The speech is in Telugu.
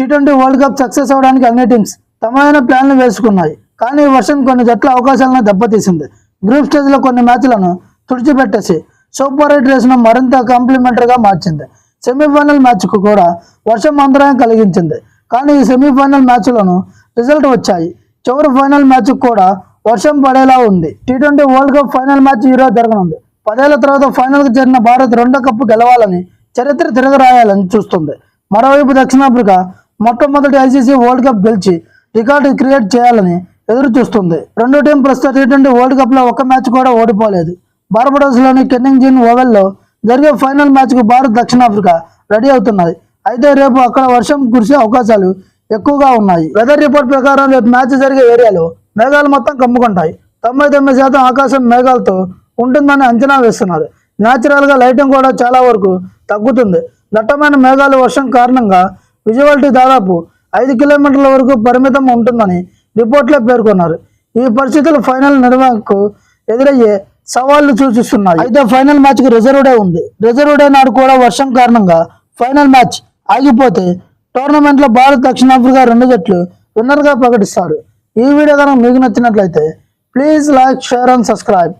T twenty world cup success అవడానికి అన్ని టీమ్స్ తమైన ప్లాన్లు వేసుకున్నాయి. కానీ ఈ వర్షం కొన్ని జట్ల అవకాశాలను దెబ్బతీసింది. గ్రూప్ స్టేజ్లో కొన్ని మ్యాచ్లను తుడిచిపెట్టేసి సూపర్ ఎయిట్ రేసును మరింత కాంప్లిమెంటరీగా మార్చింది. సెమీఫైనల్ మ్యాచ్కు కూడా వర్షం అంతరాయం కలిగించింది. కానీ ఈ సెమీఫైనల్ మ్యాచ్లను రిజల్ట్ వచ్చాయి. చివరి ఫైనల్ మ్యాచ్ కూడా వర్షం పడేలా ఉంది. T twenty world cup final match ఈరోజు జరగనుంది. పదేళ్ళ తర్వాత ఫైనల్కి చేరిన భారత్ రెండో కప్పు గెలవాలని చరిత్ర తిరగరాయాలని చూస్తుంది. మరోవైపు దక్షిణాఫ్రికా మొట్టమొదటి ఐసీసీ వరల్డ్ కప్ గెలిచి రికార్డు క్రియేట్ చేయాలని ఎదురు చూస్తుంది రెండో టీం ప్రస్తుతం టీ ట్వంటీ వరల్డ్ కప్లో ఒక్క మ్యాచ్ కూడా ఓడిపోలేదు. బార్బడోస్లోని కెన్నింగ్ ఓవెల్లో జరిగే ఫైనల్ మ్యాచ్కు భారత్ దక్షిణాఫ్రికా రెడీ అవుతున్నది. అయితే రేపు అక్కడ వర్షం కురిసే అవకాశాలు ఎక్కువగా ఉన్నాయి. వెదర్ రిపోర్ట్ ప్రకారం రేపు మ్యాచ్ జరిగే ఏరియాలో మేఘాలు మొత్తం కమ్ముకుంటాయి. తొంభై తొమ్మిది శాతం ఆకాశం మేఘాలతో ఉంటుందని అంచనా వేస్తున్నారు. న్యాచురల్గా లైటింగ్ కూడా చాలా వరకు తగ్గుతుంది. దట్టమైన మేఘాలు వర్షం కారణంగా విజువల్టీ దాదాపు ఐదు కిలోమీటర్ల వరకు పరిమితం ఉంటుందని రిపోర్ట్లో పేర్కొన్నారు. ఈ పరిస్థితులు ఫైనల్ నిర్వహణకు ఎదురయ్యే సవాళ్ళు సూచిస్తున్నాయి. అయితే ఫైనల్ మ్యాచ్కి రిజర్వ్ డే ఉంది. రిజర్వ్ డే నాడు కూడా వర్షం కారణంగా ఫైనల్ మ్యాచ్ ఆగిపోతే టోర్నమెంట్లో భారత్ దక్షిణాఫ్రికా రెండు జట్లు విన్నర్గా ప్రకటిస్తారు. ఈ వీడియో కనుక మీకు నచ్చినట్లయితే please like share and subscribe.